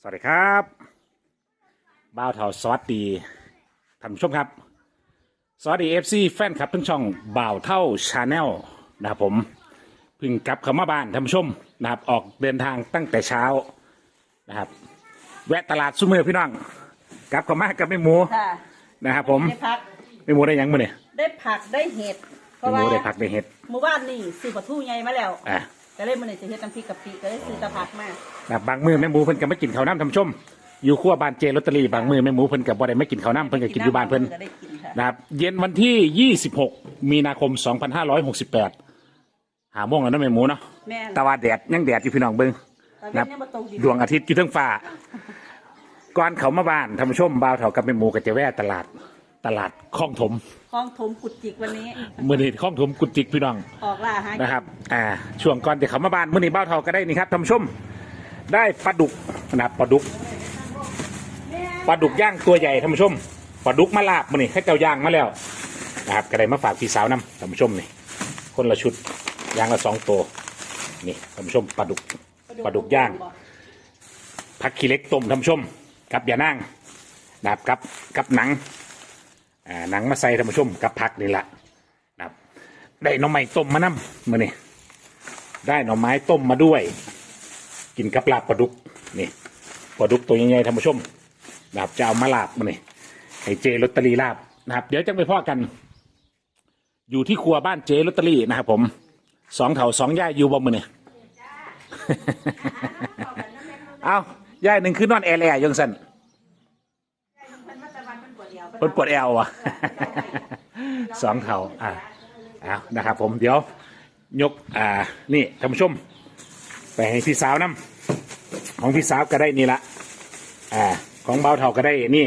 สวัสดีครับบ้าวเทาสวัสดีท่านผู้ชมครับ สวัสดีเอฟซีแฟนคลับทั้งช่องบ่าวเท่าชาแนลนะครับผมเพิ่งกลับเข้ามาบ้านท่านผู้ชมนะครับออกเดินทางตั้งแต่เช้านะครับ แวะตลาดซุมือพี่น้องกลับเข้ามากับแม่หมูค่ะนะครับผมได้พักแม่หมูได้หยังมื้อนี่ได้ผักได้เห็ดเพแม่ราะหว่ามูได้ผักได้เห็ดหมู่บ้านนี่ซื้อปลาทูใหญ่มาแล้ว อะ ก็เลยมันเลยจะเฮ็ดน้ำพริกกะปิก็เลยซื้อแตะผักมานะครับบางมือแม่หมูเพิ่นก็ไม่กินข้าวน้ำท่านผู้ชม อยู่ครัวบ้านเจลอตเตอรี่บางมือแม่หมูเพิ่นก็บ่ได้ไม่กินข้าวน้ำเพิ่นก็กินอยู่บ้านเพิ่นก็ได้กินค่ะนะครับเย็นวันที่ 26 มีนาคม 2568หาโมงแล้วนะแม่หมูเนาะแม่นตะวันแดดยังแดดอยู่พี่น้องเบิ้งตอนนะนี้ครับยังมาตรงดินดวงอาทิตย์อยู่เทั้งฟ้า ก่อนเขามาบ้านท่านผู้ชมบ่าวเถากับแม่หมูก็จะแวะตลาด ตลาดคลองถมคลองถมกุดจิกวันนี้มื้อนี้คลองถมกุดจิกพี่น้องออกล่าหากินนะครับอ่าช่วงก่อนจะเขามาบ้านมื้อนี้บ่าวเถาก็ได้นี่ครับท่านผู้ชมได้ปลาดุกนะครับปลาดุกปลาดุกย่างตัวใหญ่ท่านผู้ชมปลาดุกมาลาบมื้อนี้ให้เจ้าย่างมาแล้วนะครับก็ได้มาฝากพี่สาวนํท่านผู้ชมนี่คนละชุดย่างละสองตัวนี่ท่านผู้ชมปลาดุกปลาดุกย่างผักขี้เหล็กต้มท่านผู้ชมกับยานั่งนะครับกับกับหนัง อ่าหนังมาใส่ท่านผู้ชมกับผักนี่แหละนะครับได้หน่อไม้ต้มมานํมื้อนี้ได้หน่อไม้ต้มมาด้วย กินกับลาบปลาดุกนี่ปลาดุกตัวใหญ่ๆท่านผู้ชมนะครับจะเอามาลาบมาเนี่ยให้เจลอตเตอรี่ลาบนะครับ เดี๋ยวจังไปพ่อกัน อยู่ที่ครัวบ้านเจลอตเตอรี่นะครับผมสองเถาสองย่ายอยู่บ่มือเนี่ยเอาย่ายหนึ่งคือนอนแอร์แอร์ยังสัน เพิ่นปวดแอววะสองเถาอ่าเอานะครับผมเดี๋ยวยกอ่านี่ท่านผู้ชม ไปให้พี่สาวน้ำของพี่สาวก็ได้นี่ละอ่าของเบาเท่าก็ได้นี่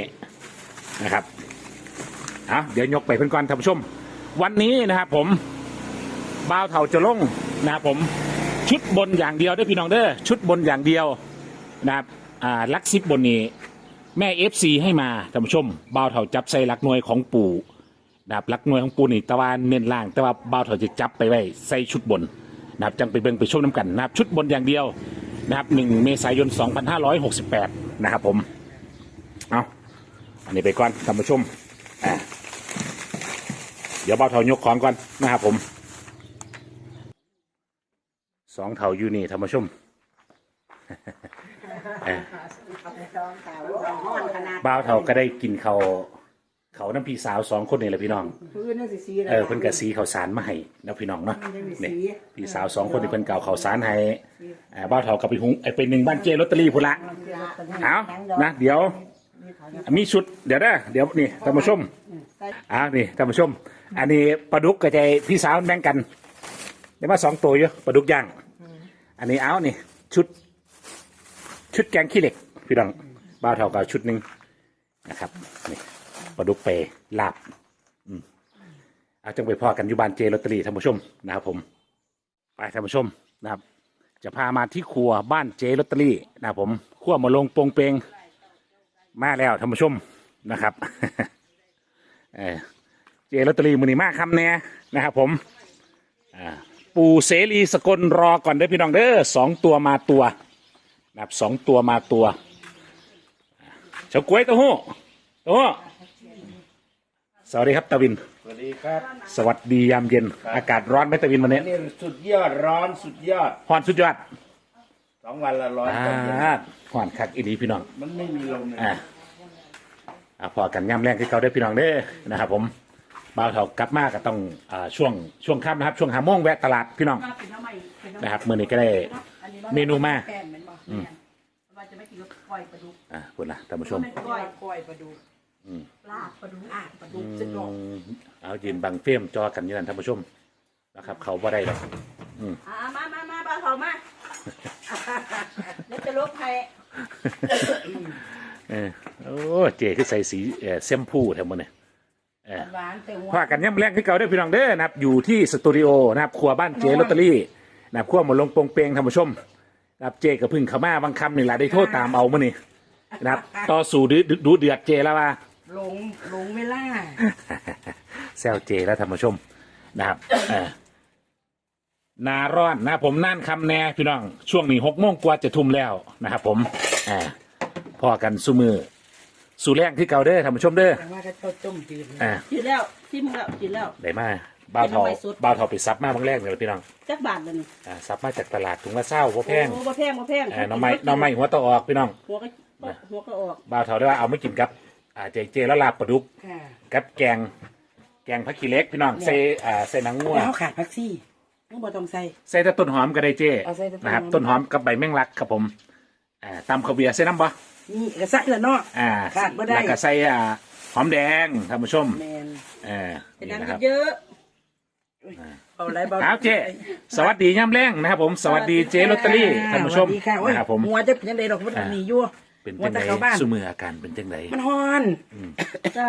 นะครับเอาเดี๋ยวยกไปเพื่อนก่อนท่านผู้ชม วันนี้นะครับผมเบาเท่าจะลงนะครับผมชุดบนอย่างเดียวเด้วยพี่น้องเด้อชุดบนอย่างเดียวนะครับอ่าลักซิบบนนี้ แม่เอฟซีให้มาท่านผู้ชมเบาเท่าจับใส่ลักหน่วยของปู่นะครับลักหน่วยของปู่นี่ตะวันเน้นล่าง แต่ว่าเบาเท่าจะจับไปไว้ใส่ชุดบนนะครับจังไปเบิ่งไปชมน้ำกันนะครับชุดบนอย่างเดียวนะครับหนึ่งเมษายน 2568 นะครับผมเอาอันนี้ไปก่อนท่านผู้ชมอ่าเดี๋ยวเบาเถายกของก่อนนะครับผมสองเถาอยู่นี่ท่านผู้ชม เอ่อบ่าวเถาก็ได้กินเขาวเขาวน้ำพี่สาวสองคนนี่แหละพี่น้อง พื้นนั่นสิสีเออเพิ่นก็สีข้าวสารมาให้นะพี่น้องเนาะนี่พี่สาวสองคนที่เพิ่นเก่าข้าวสารให้อ่าบ้าวเฒ่ากับไปหุงไอ้เป็นหนึ่งบ้านเจลอตเตอรี่พุ่นละเอานะเดี๋ยว มีชุดเดี๋ยวนะเดี๋ยวนี่ท่านผู้ชมอ่านี่ท่านผู้ชม อันนี้ปลาดุกกับใจพี่สาวแบ่งกันได้มาสองตัวอยู่ปลาดุกย่าง อันนี้เอานี่ชุด ชุดแกงขี้เหล็ก พี่น้องบ้าวเฒ่ากับชุดหนึ่งนะครับนี่ปลาดุกไปลาบอาจังไปพอกันอยู่บ้านเจลอตเตอรี่ท่านผู้ชมนะครับผมไปท่านผู้ชมนะครับ จะพามาที่ครัวบ้านเจลอตเตอรี่นะครับผมครัวมาลงโปงเปงมาแล้วท่านผู้ชมนะครับ เออเจลอตเตอรี่มือนี้มากคำแน่นะครับผมอ่าปูเสรีสกลรอก่อนเด้อพี่น้องเด้อสองตัวมาตัวนะครับสองตัวมาตัว เฉาก้วยเต้าหู้เต้าหู้สวัสดีครับตาวิน สวัสดีครับ สวัสดียามเย็น อากาศร้อนไหมตะวินวันนี้นี่สุดยอดร้อนสุดยอดฮอนสุดยอดสองวันละร้อนอ่าตอนเย็นฮอนคักอีดีพี่น้อง มันไม่มีลมเลยอ่าอ่าพอกันย่ำแรงที่เขาได้อพี่น้องเด้อนะครับ ผมบ่าวเถากลับมาก็ต้องอ่าช่วงช่วงค่ำนะครับ ช่วงหาโมงแวะตลาดพี่น้องมาเป็นน้ำใหม่เป็นน้ำนะครับมื้อนี้ก็ได้เมนูมา แป้งเหมือนบอกเนี่ย ว่าจะไม่กินกับก้อยปลาดุกอ่าคุณนะท่านผู้ชมไม่ก้อยก้อยปลาดุกลาบปลาดุกอะปลาดุกจะดอกอืมเอายืนบังเฟียมจอกันอยู่นั่นท่านผู้ชมนะครับ เขาบ่ได้หรอกอ่ามามามาปลาเผามาแล้วจะลบให้เออโอ้เจคือใส่สีเอ่อเส้มผู้แถวมันเนี่ยหวานแต่หัวพากันย่ำแรงที่เก่าได้อพี่น้องเด้อนะครับ อยู่ที่สตูดิโอนะครับครัวบ้านเจลอตเตอรี่นะครับครัวหมดลงโปงเปงท่านผู้ชม นะครับเจกับพึ่งเขามาบางคำนี่แหละได้โทษตามเอามื่อนี่นะครับ ต่อสู่ดูดูเดือดเจแล้วว่า หลงหลงเวลาแซวเจแล้วท่านผู้ชมนะครับเออนาร้อนนะผมนั่นคำแน่พี่น้อง ช่วงนี้หกโมงกว่าจะทุ่มแล้วนะครับผมอ่าพอกันสุมือสู่แรงที่เก่าเด้อท่านผู้ชมเด้อแต่ว่าก็เจ้าต้มจืดอ่า กินแล้วชิมแล้วกินแล้ว ได้มา บ้าวเทาเป็นน้ำใบสุดบ้าวเทาไปซับมาบางแรกเลยพี่น้องจักบาทเลยนี่อ่าซับมาจากตลาดถุงละเศร้าพ่แพงโอ้บ่แพงบ่แพงอ่าหน้องไม้หน้องไม้หัวตะออกพี่น้องหัวก็หัวก็ออกบ้าวเทาได้ว่าเอาไม่กินกับอ่าเจเจแล้วลาบปลาดุกค่ะกับแกง แกงผักขี้เหล็กพี่น้องใส่อ่าใส่หนังงัวแล้วขาดผักซี่ต้องบ่ต้องใส่ ใส่แต่ต้นหอมก็ได้เจเอาใส่แต่ต้นหอม นะครับต้นหอมกับใบแมงลักครับผมอ่าตำข้าวเบียร์ใส่น้ำบ่นี่ก็ใส่ละเนาะ อ่าขาดบ่ได้ แล้วก็ใส่อ่าหอมแดงท่านผู้ชมแมนเออเป็นนี่น้ำนะครับ เยอะ เอาอะไรเบาเอาเจสวัสดีย่ำแรงนะครับผมสวัสดีเจลอตเตอรี่ท่านผู้ชมสวัสดีค่ะโอ้ยนะครับผมหัวจะเป็นยังไงดอกมันอ่าหนีอยู่ เป็นหัวจังจะไดเข้าบ้าน สุมืออาการเป็นจังไดมันฮ้อน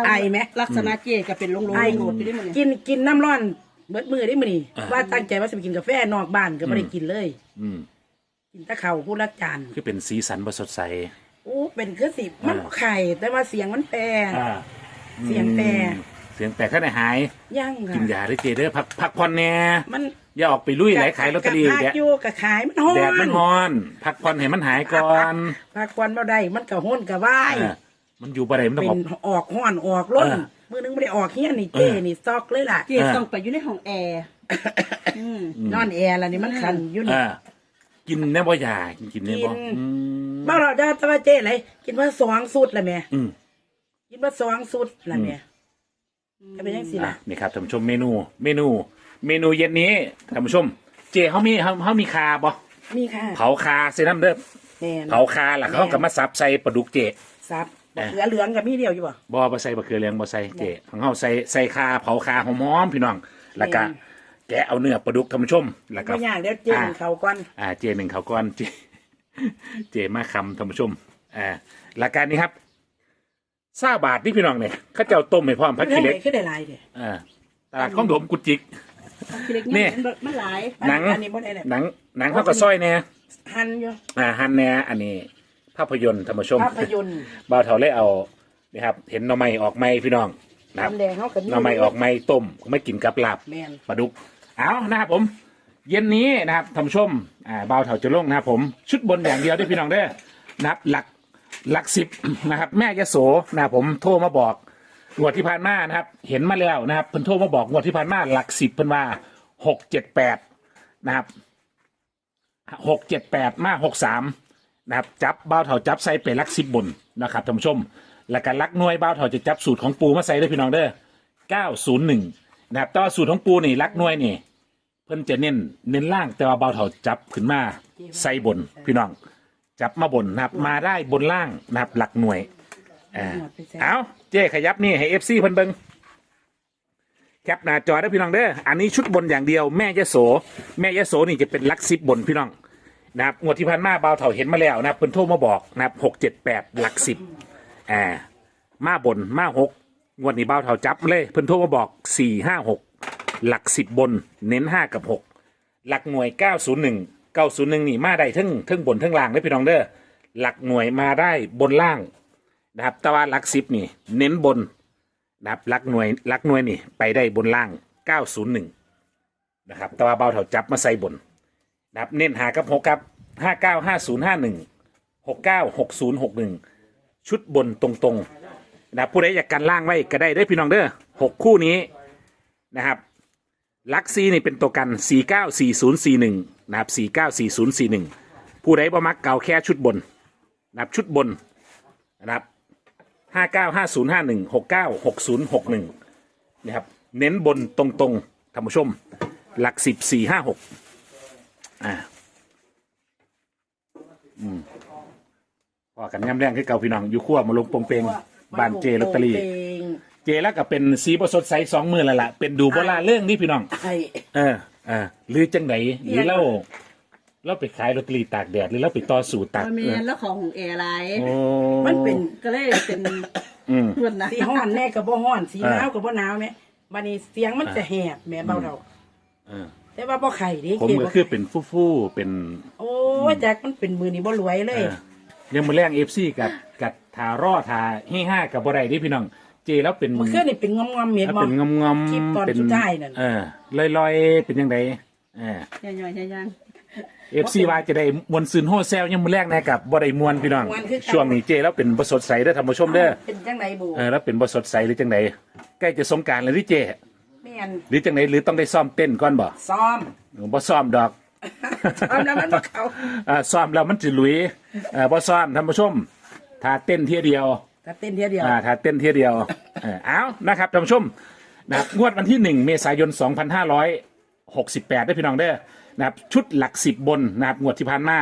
ไอไหม ลักษณะเจ๊ก็เป็นลงๆไอโดดไปได้หมดเนี่ยกินกินน้ำร้อนเบิดมือได้มื้อนี่อ่าว่าตั้งใจว่าจะไปกินกาแฟนอกบ้านก็ไม่ได้กินเลย อืมกินแตะเข่าวผู้ละจานคือเป็นสีสันบสดใส โอ้เป็นคือสิมันอ่าไข่แต่ว่าเสียงมันแปรอ่า เสียงแปรอืม เสียงแปลกแค่ไหนหายยังค่ะกินยาได้เจเด้อพักพักผ่อนแน่มันอย่าออกไปลุยไหลขายลอตเตอรี่กะแดพาดกอยู่กะขายมันฮ้อนแดดมันฮ้อน พักผ่อนให้มันหายก่อนพักควันบ่ได้มันก็ฮ้อนก็ว่ายอ่ามันอยู่บ่ได้มันต้องเป็อนอกออกฮ้อนออกร้นเออมือนึงไม่ได้ออกเฮียนี่เจ้เออนี่ซอกเลยล่ะเจ๊ต้องไปอยู่ในห้องแอร์อืมนอนแอร์แล้วนี่มันคันอยู่นี่อ่ากินแน่บ่อยากกินแน่บ่กินอืมบ้าเราจะตะว่าเจ้อะไรกินว่าสองสุดละแม่อืมกินว่าสองสุดละแม่ ก็เป็นยังสิอะล่ะนี่ครับท่านผู้ชมเมนูเมนู เมนูเย็นนี้ท่านผู้ชม เจเขามีเขาเขามีคาบ่มีค่ะเผาคาเซน้ำเด้อแม่นเผาคาล่ะเขาก็มาสับใส่ปลาดุกเจ ซับเออเหลือเหลืองกับมีเดียวอยู่บ่ บ่บ่ใส่บะเขือเหลืองบ่ใส่เจของเขาใส่ใส่คาเผาคาหอมๆพี่น้อง แล้วก็แม่น แกะเอาเนื้อปลาดุกท่านผู้ชม แล้วก็ก็ยากเดี๋ยวเจ้เขาก่อนอ่าเจหนึ่งเขาก้อนเจ เจมาคำท่านผู้ชมอ่าหลักการนี้ครับ ซาบาทนี่พี่น้องเนี่ยเข้าเจ้าต้มให้พร้อมพักขึ้ขี้นเหล็ได้กขึ้นได้หลายเด้อ่าตลาดของโดมกุจิกขี้เล็กนี่นี่มันมันหลายหนัง อันนี้บ่ได้เนี่ยหนังหนังเขาก็ซอยแน่หั่นอยู่อ่าฮันแน่อันนี้ ภาพยนตร์ท่านผู้ชมภาพยนตร์บ่าวเถาเลยเอานี่ครับ เห็นหน่อไม้ออกไม้พี่น้องนะครับน้ำแดงเขาก็มีหน่อไม้ออกไม้ต้มไม่กินกับลาบแม่นปลาดุกเอานะครับผม เย็นนี้นะครับท่านผู้ชมอ่าบ่าวเถาจะลงนะครับผม ชุดบนอย่างเดียวด้วยพี่น้องเด้อนะครับหลัก หลักสิบนะครับ แม่ยโสนะผมโทรมาบอกงวดที่ผ่านมานะครับ เห็นมาแล้วนะครับเพิ่นโทรมาบอกงวดที่ผ่านมาหลักสิบเพิ่นว่าหกเจ็ดแปดนะครับหกเจ็ดแปดมาหกสามนะครับจับเบ้าเถาจับใส่เป็นหลักสิบบนนะครับท่านผู้ชม แล้วก็ลักหน่วยเบ้าเถาจะจับสูตรของปูมาใส่ด้วยพี่น้องเด้อเก้าศูนย์หนึ่งนะครับแต่ว่าสูตรของปูนี่ลักหน่วยนี่ เพิ่นจะเน้นเน้นล่างแต่ว่าเบ้าเถาจับขึ้นมาใส่บนพี่น้อง จับมาบนนะครับ มาได้บนล่างนะครับ หลักหน่วยอ่าเอาเจ๊ขยับนี่ให้เอฟซีเพิ่นเบิงแคปหน้าจอได้อพี่น้องเด้ออันนี้ชุดบนอย่างเดียวแม่ยะโส แม่ยะโสนี่จะเป็นหลักสิบบนพี่น้องนะครับงวดที่ผ่านมาบ่าวเถาเห็นมาแล้วนะครับเพิ่นโทรมาบอกนะครับหกเจ็ดแปดหลักสิบอ่ามาบนมาหกงวดนี้บ่าวเถาจับเลยเพิ่นโทรมาบอกสี่ห้าหกหลักสิบบน เน้นห้ากับหกหลักหน่วย901 901นี่ เก้าศูนย์หนึ่งนี่มาได้ทั้งทั้งบนทั้งล่างได้พี่น้องเด้อหลักหน่วยมาได้บนล่างนะครับแต่ว่าหลักสิบนี่ เน้นบนนะครับหลักหน่วยหลักหน่วยนี่ ไปได้บนล่าง901นย์หนึ่งนะครับแต่ว่าเบาเถาจับมาใส่บนนะครับเน้นหากับหกครับ595051 696061ชุดบนตรงๆนะครับผู้ใดอยากกันล่างไว้ก็ได้ได้พี่น้องเด้อหกคู่นี้นะครับลักซีนี่เป็นตัวกัน494041นย์สี่หนึ่งะครับ494041ผู้ใดบ่มักเก่าแค่ชุดบนนะครับชุดบนนะครับ595051 696061นะครับเน้นบนตรงๆท่านผู้ชม หลัก10 456อ่าอืมพอกันย่ำแรงคือเก่าพี่น้องอยู่ขั้วมาลงปงเปงบ้านเจลอตเตอรี่ เจแล้วก็เป็นสีประสดใสสองมือแล้วล่ะเป็นดูโบราณเรื่องนี่พี่น้อง ไอ้เออเออหรือจังไหนหรือเราเราไปขายลอตเตอรี่ตากแดดหรือเราไปต่อสู่ตากมันมีแล้วของของแอร์ไลน์โอ้มันเป็นก็เลยเป็นอืมเพื่อนนะสีฮ้อนแน่กับบ่ฮ้อน สีเออหนาวกับบ่หนาวแม่บัดนี้เสียงมันจะแหบแม่เบาเราเออแต่ว่าบ่ไข่ดิผมเจ็บก็บ่คือเป็นฟู่ฟู่ๆเป็นโอ้ยแจ็คมันเป็นมือนี่บ่รวยเลเอยอยังมาแรงเอฟซีกับกับทารอทาให้ห้ากับบ่ได้ที่พี่น้อง เจแล้วเป็นมันคือนี่เป็นงอมๆเห็นแล้วบ่ เป็นงอมงอมคลิปตอนเป็นสุดท้ายนั่น เออลอยลอยๆเป็นยังไงเออ ย่อยๆย่อยเอฟซีว่าจะได้มวลซืนโฮเซลยังมือแรกนะกับบ่ได้มวลพี่น้องม่วนคือเก่าช่วงนี้เจแล้วเป็นบสดใสเด้อท่านผู้ชมเด้อเป็นจังไดบูเออแล้วเป็นบสดใสหรือจังไดใกล้จะสงกรารแล้วหรือเจ แม่นหรือจังไดหรือต้องได้ซ้อมเต้นก่อนบ่ซ้อม บ่ซ้อมดอกซ้อมแล้วมันบ่เข้า อ่าซ้อมแล้วมันจะหลุยเอ่อบ่ซ้อมท่านผู้ชมถ้าเต้นเที่ยเดียว ถ้าเต้นเทียเดียว อ่าถ้าเต้นเที่ยเดียวเออเอานะครับท่านผู้ชมนะครับงวดวันที่ 1 เมษายน 2568ได้พี่น้องเด้อนะครับชุดหลักสิบบนนะครับงวดที่ผ่านมา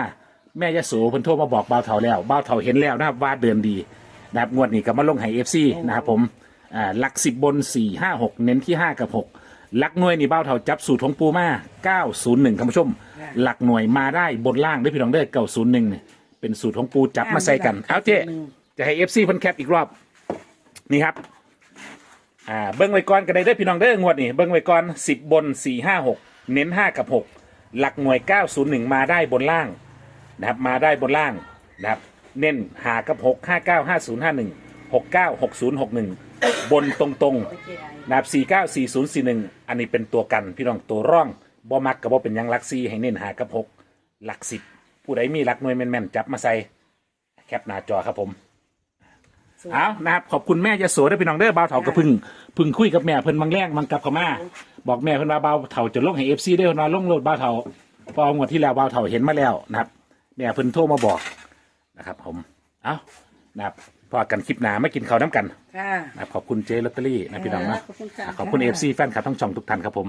แม่ยะโสเพิ่นโทรมาบอกบ่าวเฒ่าแล้วบ่าวเฒ่าเห็นแล้วนะครับว่าเดินดีนะครับงวดนี้ก็มาลงให้ FC นะครับผมอ่าหลักสิบบน 4 5 6 เน้นที่ 5 กับ 6 หลักหน่วยนี่บ่าวเฒ่าจับสูตรของปูมา901ท่านผู้ชม หลักหน่วยมาได้บนล่างได้พี่น้องเด้อ901เนี่ยเป็นสูตรของปูจับมาใส่กันเอาเจ๊ จะให้ FC เพิ่นแคปอีกรอบ นี่ครับ อ่า เบิ้งไว้ก่อนก็ได้เด้อพี่น้องเด้องวดนี่เบิ้งไว้ก่อนสิบบนสี่ห้าหกเน้นห้ากับหกหลักหน่วยเก้าศูนย์หนึ่งมาได้บนล่างนะครับ มาได้บนล่างนะครับ เน้นหากับหกห้าเก้าห้าศูนย์ห้าหนึ่งหกเก้าหกศูนย์หกหนึ่งบนตรงๆนะครับสี่เก้าสี่ศูนย์สี่หนึ่งอันนี้เป็นตัวกันพี่น้องตัวร่องบ่มักกับบ่เป็นยังลักสี่ให้เน้นหากับหกหลักสิบผู้ใดมีหลักหน่วยแม่นๆจับมาใส่แคปหน้าจอครับผม เอานะครับขอบคุณแม่ยะโสด้วยพี่น้องเด้อบ่าวเถากระพึ่งพึ่งคุยกับแม่เพิ่นบางแรงบางกลับเข้ามาบอกแม่เพิ่นว่าบ่าวเถาจะลงให้เอฟซีได้อเพิ่นว่าลงโลดบ่าวเถาพองวดที่แล้วบ่าวเถาเห็นมาแล้วนะครับ แม่เพิ่นโทรมาบอกนะครับ ผมเอานะครับพอกันคลิปหนาไม่กินข้าวน้ำกันค่ะ นะครับขอบคุณเจลอตเตอรี่นะพี่น้องนะขอบคุณค่ะ ขอบคุณเอฟซีแฟนคลับทั้งช่องทุกท่านครับผม